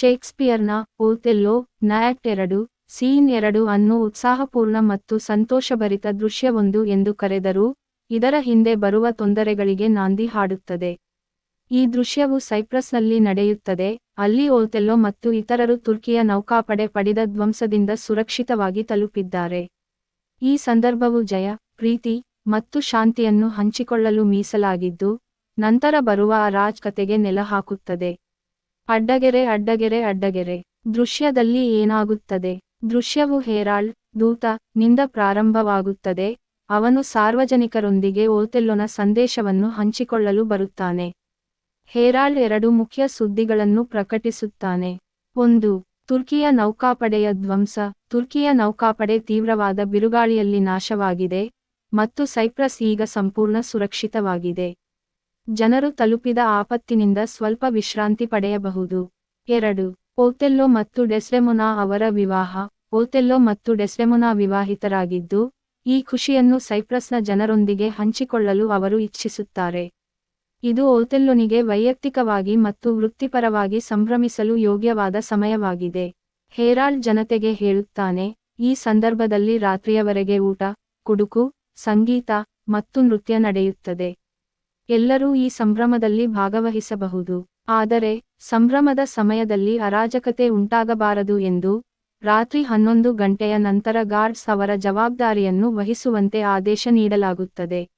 ಶೇಕ್ಸ್ಪಿಯರ್ನ ಓತೆಲ್ಲೋ ನಯಾಕ್ಟ್ ಎರಡು, ಸೀನ್ ಎರಡು ಅನ್ನು ಉತ್ಸಾಹಪೂರ್ಣ ಮತ್ತು ಸಂತೋಷಭರಿತ ದೃಶ್ಯವೊಂದು ಎಂದು ಕರೆದರೂ, ಇದರ ಹಿಂದೆ ಬರುವ ತೊಂದರೆಗಳಿಗೆ ನಾಂದಿ ಹಾಡುತ್ತದೆ. ಈ ದೃಶ್ಯವು ಸೈಪ್ರಸ್ನಲ್ಲಿ ನಡೆಯುತ್ತದೆ, ಅಲ್ಲಿ ಓತೆಲ್ಲೋ ಮತ್ತು ಇತರರು ತುರ್ಕಿಯ ನೌಕಾಪಡೆ ಪಡೆದ ಧ್ವಂಸದಿಂದ ಸುರಕ್ಷಿತವಾಗಿ ತಲುಪಿದ್ದಾರೆ. ಈ ಸಂದರ್ಭವು ಜಯ, ಪ್ರೀತಿ ಮತ್ತು ಶಾಂತಿಯನ್ನು ಹಂಚಿಕೊಳ್ಳಲು ಮೀಸಲಾಗಿದ್ದು, ನಂತರ ಬರುವ ಆ ರಾಜ್ ಕತೆಗೆ ನೆಲ ಹಾಕುತ್ತದೆ ಅಡ್ಡಗೆರೆ ಅಡ್ಡಗೆರೆ ಅಡ್ಡಗೆರೆ. ದೃಶ್ಯದಲ್ಲಿ ಏನಾಗುತ್ತದೆ? ದೃಶ್ಯವು ಹೇರಾಳ್, ದೂತ, ನಿಂದ ಪ್ರಾರಂಭವಾಗುತ್ತದೆ. ಅವನು ಸಾರ್ವಜನಿಕರೊಂದಿಗೆ ಓತೆಲ್ಲೊನ ಸಂದೇಶವನ್ನು ಹಂಚಿಕೊಳ್ಳಲು ಬರುತ್ತಾನೆ. ಹೇರಾಳ್ ಎರಡು ಮುಖ್ಯ ಸುದ್ದಿಗಳನ್ನು ಪ್ರಕಟಿಸುತ್ತಾನೆ. ಒಂದು, ತುರ್ಕಿಯ ನೌಕಾಪಡೆಯ ಧ್ವಂಸ. ತುರ್ಕಿಯ ನೌಕಾಪಡೆ ತೀವ್ರವಾದ ಬಿರುಗಾಳಿಯಲ್ಲಿ ನಾಶವಾಗಿದೆ ಮತ್ತು ಸೈಪ್ರಸ್ ಈಗ ಸಂಪೂರ್ಣ ಸುರಕ್ಷಿತವಾಗಿದೆ. ಜನರು ತಲುಪಿದ ಆಪತ್ತಿನಿಂದ ಸ್ವಲ್ಪ ವಿಶ್ರಾಂತಿ ಪಡೆಯಬಹುದು. ಎರಡು ಓತೆಲ್ಲೋ ಮತ್ತು ಡೆಸ್ಡೆಮೊನಾ ಅವರ ವಿವಾಹ. ಓತೆಲ್ಲೋ ಮತ್ತು ಡೆಸ್ಡೆಮೊನಾ ವಿವಾಹಿತರಾಗಿದ್ದು, ಈ ಖುಷಿಯನ್ನು ಸೈಪ್ರಸ್ನ ಜನರೊಂದಿಗೆ ಹಂಚಿಕೊಳ್ಳಲು ಅವರು ಇಚ್ಛಿಸುತ್ತಾರೆ. ಇದು ಓತೆಲ್ಲೊನಿಗೆ ವೈಯಕ್ತಿಕವಾಗಿ ಮತ್ತು ವೃತ್ತಿಪರವಾಗಿ ಸಂಭ್ರಮಿಸಲು ಯೋಗ್ಯವಾದ ಸಮಯವಾಗಿದೆ. ಹೇರಾಲ್ಡ್ ಜನತೆಗೆ ಹೇಳುತ್ತಾನೆ, ಈ ಸಂದರ್ಭದಲ್ಲಿ ರಾತ್ರಿಯವರೆಗೆ ಊಟ, ಕುಡುಕು, ಸಂಗೀತ ಮತ್ತು ನೃತ್ಯ ನಡೆಯುತ್ತದೆ. ಎಲ್ಲರೂ ಈ ಸಂಭ್ರಮದಲ್ಲಿ ಭಾಗವಹಿಸಬಹುದು. ಆದರೆ, ಸಂಭ್ರಮದ ಸಮಯದಲ್ಲಿ ಅರಾಜಕತೆ ಉಂಟಾಗಬಾರದು ಎಂದು ರಾತ್ರಿ ಹನ್ನೊಂದು ಗಂಟೆಯ ನಂತರ ಗಾರ್ಡ್ಸ್ ಅವರ ಜವಾಬ್ದಾರಿಯನ್ನು ವಹಿಸುವಂತೆ ಆದೇಶ ನೀಡಲಾಗುತ್ತದೆ.